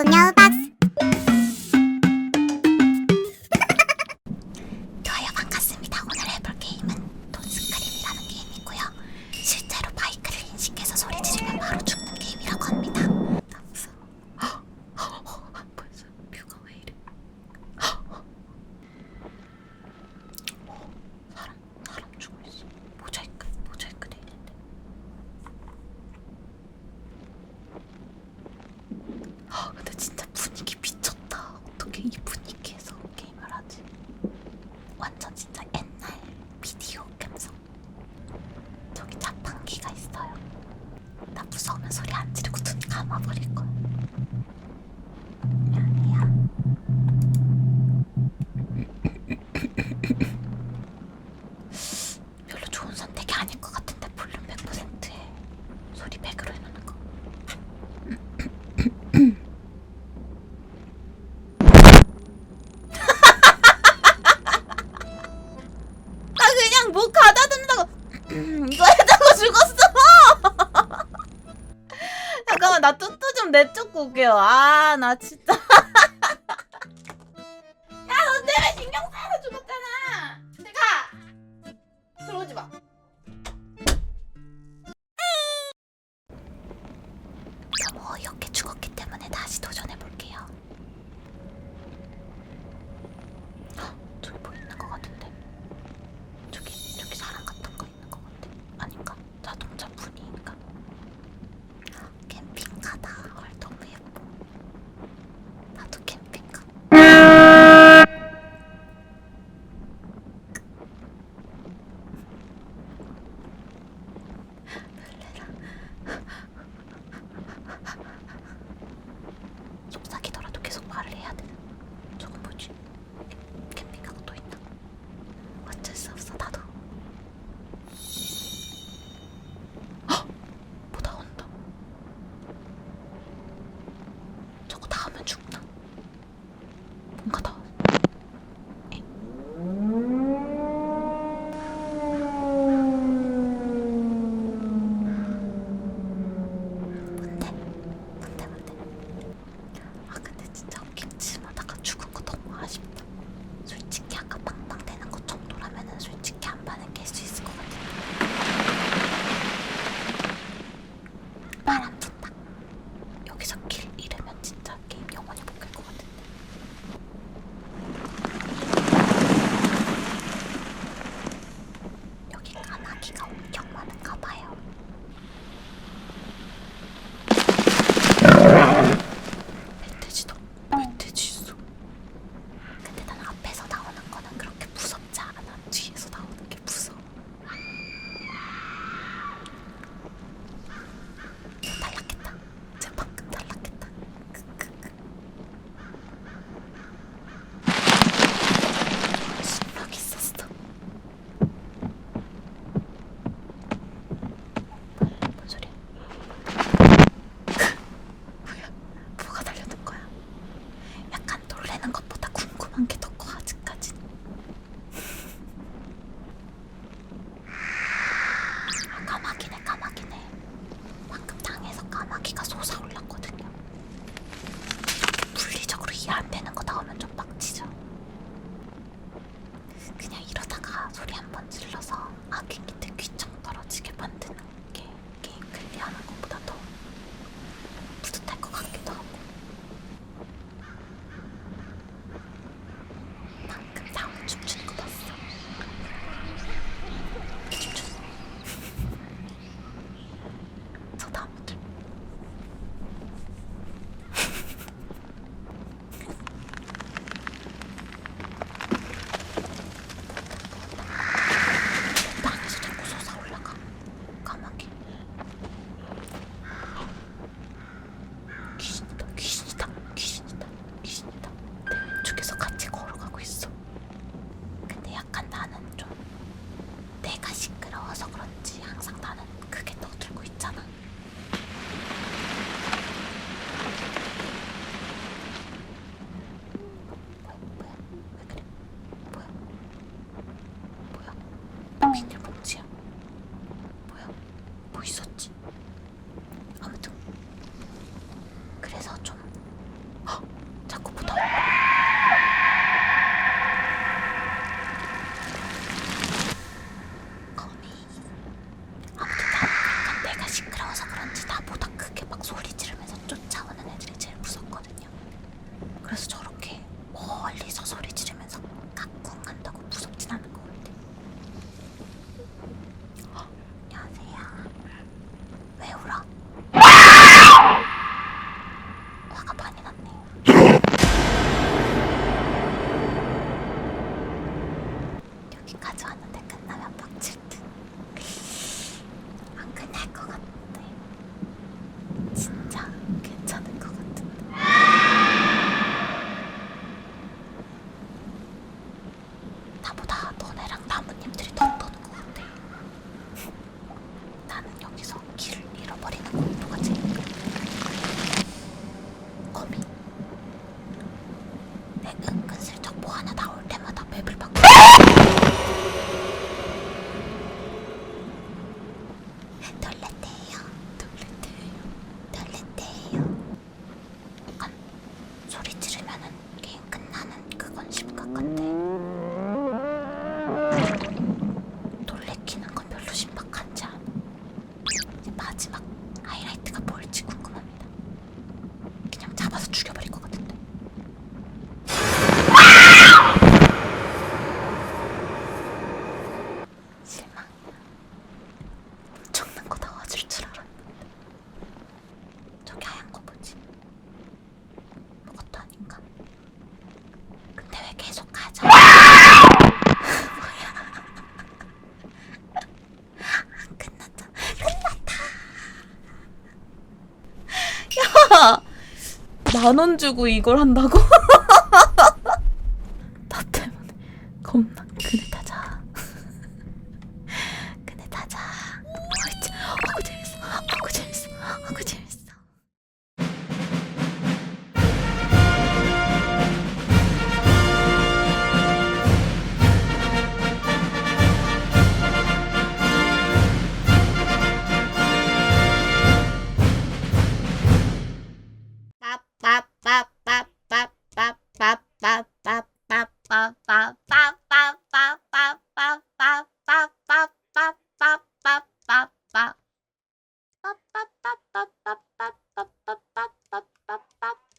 小狗喵。 모든 감아버릴 거야. 내쫓고 올게요. 아, 나 진짜. 저쪽에서 같이 걸어가고 있어. 근데 약간 나는 좀 내가 시끄러워서 그런지 항상 나는 그게 떠들고 있잖아. 뭐야? 뭐야? 왜 그래? 뭐야? 뭐야? 여기까지 만원 주고 이걸 한다고? 나 때문에 겁나 그네 타자. Bop, bop, bop, bop, bop, bop, bop, bop, bop, bop, bop.